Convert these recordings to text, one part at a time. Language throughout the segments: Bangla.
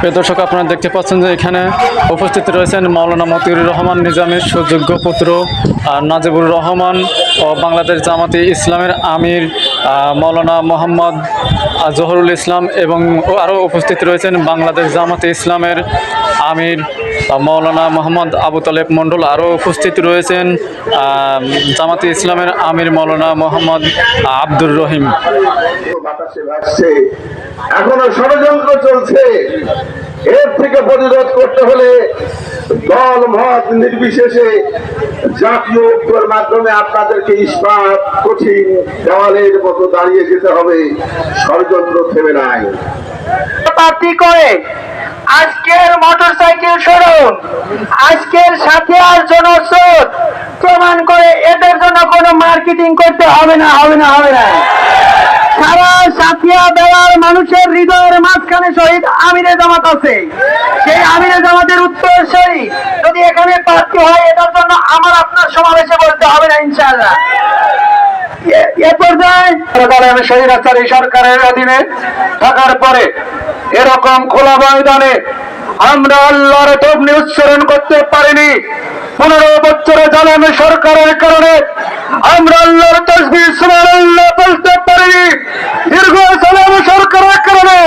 প্রিয় দর্শক, আপনারা দেখতে পাচ্ছেন যে এখানে উপস্থিত রয়েছেন মাওলানা মতিউর রহমান নিজামের সুযোগ্য পুত্র নাজিবুর রহমান ও বাংলাদেশ জামাতি ইসলামের আমির মাওলানা মোহাম্মদ জহরুল ইসলাম এবং আরও উপস্থিত রয়েছেন বাংলাদেশ জামাতি ইসলামের আমির আহ, মাওলানা মোহাম্মদ আবু তালেব মণ্ডল আরও উপস্থিত রয়েছেন জামাতে ইসলামের আমির মৌলানা মোহাম্মদ আব্দুর রহিম। এখনও ষড়যন্ত্র চলছে। এর থেকে প্রতিরোধ করতে হলে দল মত নির্বিশেষে জাতীয় ঐক্যের মাধ্যমে আপনাদেরকে ইস্পাত কঠিন দেওয়ালের মতো দাঁড়িয়ে যেতে হবে। ষড়যন্ত্র থেমে নাই। করে? আজকের মোটরসাইকেল শোরুম, আজকের সাথে আর জনস্রোত প্রমাণ করে এদের জন্য কোনো মার্কেটিং করতে হবে না হবে না হবে না। সারা সাথিয়া বেলার মানুষের হৃদয়ের মাঝখানে শহীদ আমিরে জামাত আছে। সেই আমিরে জামাতের উত্তর উত্তরসরী যদি এখানে প্রার্থী হয়, এটার জন্য আমার আপনার সমাবেশে বলতে হবে না, ইনশাআল্লাহ। এ- পর্যায়ে সরকারের স্বৈরাচারী সরকারের অধীনে থাকার পরে এরকম খোলা ময়দানে আমরা আল্লাহর তবনি উচ্চারণ করতে পারিনি। পনেরো বছরে জানানো সরকারের কারণে আমরা আল্লাহর তসবি সুমার আল্লাহ বলতে পারিনি। দীর্ঘ সালাম সরকারের কারণে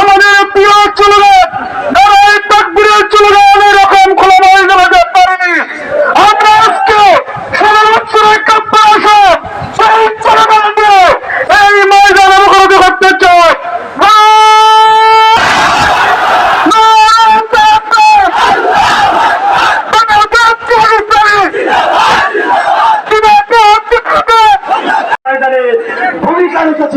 আমাদের প্রিয় চলগান নারায় তাকবীরের চলগান এরকম খোলা ময়দানে যেতে পারিনি আমরা আজকে ষোলো বছরের কাপ্পা আসা শহীদ চলগান দিয়ে এই ময়দানে মুখরোধ করতে চাই ভূমিকা রেখেছে